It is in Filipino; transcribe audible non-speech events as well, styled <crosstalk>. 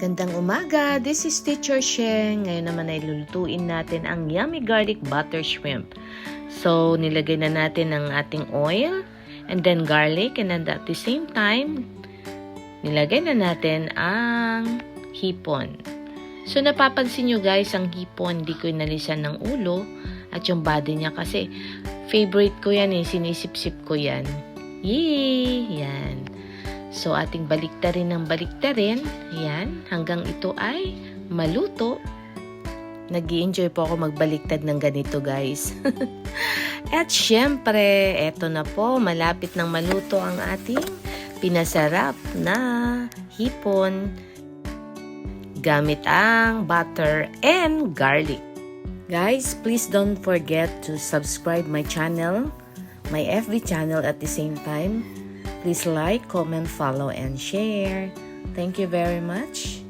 Gandang umaga, this is Teacher Sheng. Ngayon naman ay lulutuin natin ang yummy garlic butter shrimp. So, nilagay na natin ang ating oil and then garlic and then at the same time, nilagay na natin ang hipon. So, napapansin nyo guys, ang hipon, hindi ko inalisan ng ulo at yung body niya kasi favorite ko yan eh, sinisip-sip ko yan. Yee! So, ating baliktarin ng baliktarin. Yan. Hanggang ito ay maluto. nag enjoy po ako magbaliktad ng ganito, guys. <laughs> At syempre, eto na po, malapit nang maluto ang ating pinasarap na hipon gamit ang butter and garlic. Guys, please don't forget to subscribe my channel, my FB channel at the same time. Please like, comment, follow, and share. Thank you very much.